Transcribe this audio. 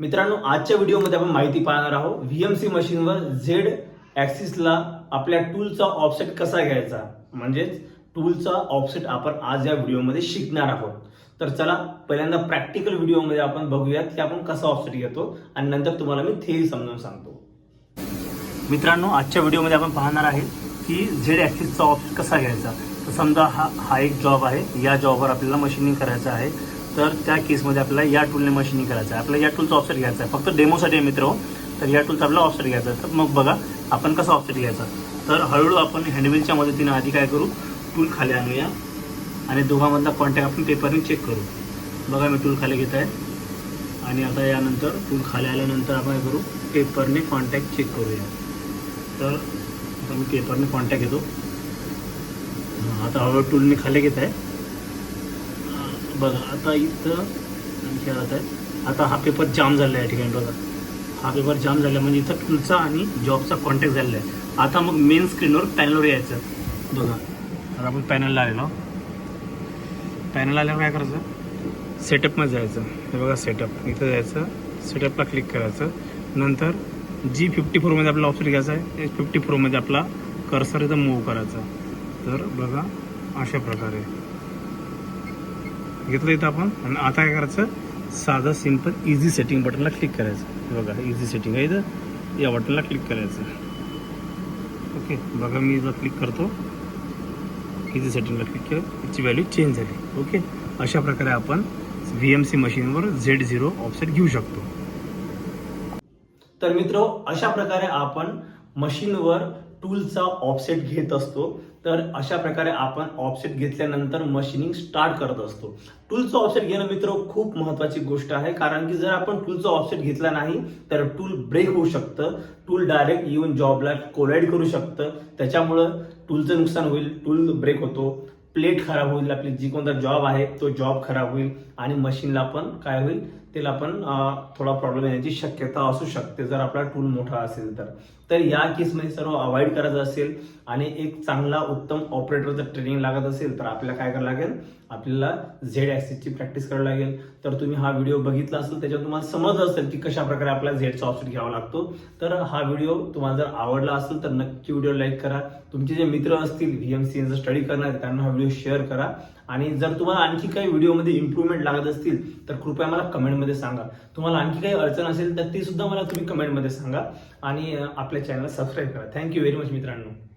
मित्रांनो आजच्या व्हिडिओमध्ये आपण माहिती पाहणार आहोत व्हीएमसी मशीनवर झेड ॲक्सिसला आपल्या टूलचा ऑफसेट कसा घ्यायचा? म्हणजेच टूलचा ऑफसेट आपण आज या व्हिडिओमध्ये शिकणार आहोत. तर चला पहिल्यांदा प्रॅक्टिकल व्हिडिओमध्ये आपण बघूयात की आपण कसा ऑफसेट घेतो आणि नंतर तुम्हाला मी थेरी समजावून सांगतो. मित्रांनो आजच्या व्हिडिओमध्ये आपण पाहणार आहे की झेड ॲक्सिसचा ऑफसेट कसा घ्यायचा? तर समजा हा हा एक जॉब आहे. या जॉबवर आपल्याला मशीनिंग करायचं आहे. तर त्या केसमध्ये आपल्याला या टूलने मशीनिंग करायचं आहे. आपल्याला या टूलचा ऑफसेट घ्यायचा आहे. फक्त डेमोसाठी मित्र हो. तर या टूलचा आपल्याला ऑफसेट घ्यायचा आहे. तर मग बघा आपण कसं ऑफसेट घ्यायचा? तर हळूहळू आपण हँडविलच्या मदतीने आधी काय करू? टूल खाली आणूया. आणि दोघांमधला कॉन्टॅक्ट आपण पेपरने चेक करू. बघा मी टूल खाली घेत आहे. आणि आता यानंतर टूल खाली आल्यानंतर आपण काय करू? पेपरने कॉन्टॅक्ट चेक करूया. तर आता मी पेपरने कॉन्टॅक्ट घेतो. हां, आता हळूहळू टूलने खाली घेत आहे. बघा आता इथं आणखी आहे. आता हा पेपर जाम झालेला आहे या ठिकाणी बघा. हा पेपर जाम झाला म्हणजे इथं तुमचा आणि जॉबचा कॉन्टॅक्ट झालेला आहे. आता मग मेन स्क्रीनवर पॅनलवर यायचं. बघा. आता आपण पॅनलला आलेलो. पॅनल आल्यावर काय करायचं? सेटअपमध्ये जायचं. हे बघा सेटअप इथं जायचं. सेटअपला क्लिक करायचं. नंतर जी फिफ्टी फोरमध्ये आपला ऑप्शन घ्यायचा आहे. फिफ्टी फोरमध्ये आपला कर्सर इथं मूव्ह करायचा. तर बघा अशा प्रकारे. घेतलं इथं आपण. आणि आता काय करायचं? साधं सिंपल इझी सेटिंग बटनला क्लिक करायचं. बघा इझी सेटिंग आहे इथं. या बटनला क्लिक करायचं. ओके बघा मी इथं क्लिक करतो. इझी सेटिंगला क्लिक केलं. त्याची व्हॅल्यू चेंज झाली. ओके अशा प्रकारे आपण व्ही एम सी मशीनवर झेड झिरो ऑफसेट घेऊ शकतो. तर मित्र अशा प्रकारे आपण मशीनवर टूलचा ऑफसेट घेत असतो तर अशा प्रकारे आपण ऑफसेट घेतल्यानंतर मशीनिंग स्टार्ट करत असतो. टूलचं ऑफसेट घेणं मित्र खूप महत्वाची गोष्ट आहे कारण की जर आपण टूलचं ऑफसेट घेतला नाही तर टूल ब्रेक होऊ शकतं. टूल डायरेक्ट येऊन जॉबला कोलाइड करू शकतं. त्याच्यामुळं टूलचं नुकसान होईल टूल ब्रेक होतो. प्लेट खराब होईल आपली जी कोणता जॉब आहे तो जॉब खराब होईल आणि मशीनला पण काय होईल त्याला पण थोडा प्रॉब्लेम येण्याची शक्यता असू शकते जर आपला टूल मोठा असेल तर. तर या केसमध्ये सर्व अवॉइड करायचं असेल आणि एक चांगला उत्तम ऑपरेटरचं ट्रेनिंग लागत असेल तर आपल्याला काय करावं लागेल? आपल्याला झेड ॲक्सिसची प्रॅक्टिस करावी लागेल. तर तुम्ही हा व्हिडिओ बघितला असेल त्याच्यावर तुम्हाला समजलं असेल की कशा प्रकारे आपल्याला झेडचा ऑप्शन घ्यावा लागतो. तर हा व्हिडिओ तुम्हाला जर आवडला असेल तर नक्की व्हिडिओ लाईक करा. तुमचे जे मित्र असतील व्ही एम सी स्टडी करणार त्यांना हा व्हिडिओ शेअर करा. आणि जर तुम्हाला आणखी काही व्हिडिओमध्ये इम्प्रूव्हमेंट लागत असतील तर कृपया मला कमेंटमध्ये सांगा. तुम्हाला आणखी काही अडचण असेल तर ती सुद्धा मला तुम्ही कमेंटमध्ये सांगा. आणि आपल्या चॅनलला सबस्क्राईब करा. थँक्यू व्हेरी मच मित्रांनो.